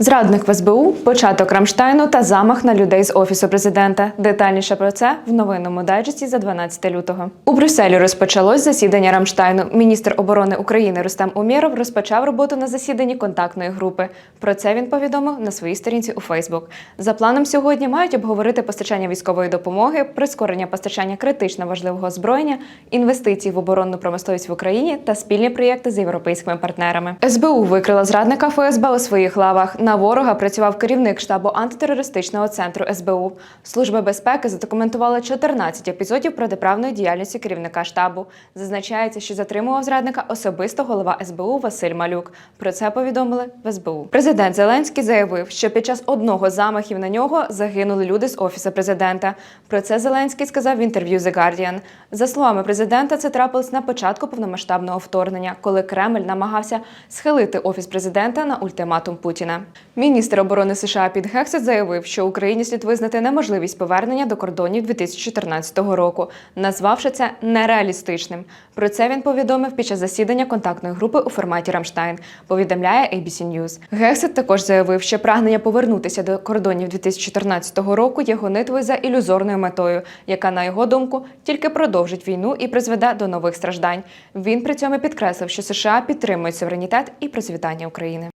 Зрадник в СБУ, початок Рамштайну та замах на людей з офісу президента. Детальніше про це в новинному дайджесті за 12 лютого. У Брюсселі розпочалось засідання Рамштайну. Міністр оборони України Рустем Умєров розпочав роботу на засіданні контактної групи. Про це він повідомив на своїй сторінці у Фейсбук. За планом сьогодні мають обговорити постачання військової допомоги, прискорення постачання критично важливого озброєння, інвестиції в оборонну промисловість в Україні та спільні проєкти з європейськими партнерами. СБУ викрила зрадника ФСБ у своїх лавах. На ворога працював керівник штабу антитерористичного центру СБУ. Служба безпеки задокументувала 14 епізодів протиправної діяльності керівника штабу. Зазначається, що затримував зрадника особисто голова СБУ Василь Малюк. Про це повідомили в СБУ. Президент Зеленський заявив, що під час одного замахів на нього загинули люди з офісу президента. Про це Зеленський сказав в інтерв'ю The Guardian. За словами президента, це трапилось на початку повномасштабного вторгнення, коли Кремль намагався схилити офіс президента на ультиматум Путіна. Міністр оборони США Піт Гексет заявив, що Україні слід визнати неможливість повернення до кордонів 2014 року, назвавши це нереалістичним. Про це він повідомив під час засідання контактної групи у форматі Рамштайн. Повідомляє ABC News. Гексет також заявив, що прагнення повернутися до кордонів 2014 року є гонитвою за ілюзорною метою, яка, на його думку, тільки продовжить війну і призведе до нових страждань. Він при цьому підкреслив, що США підтримують суверенітет і процвітання України.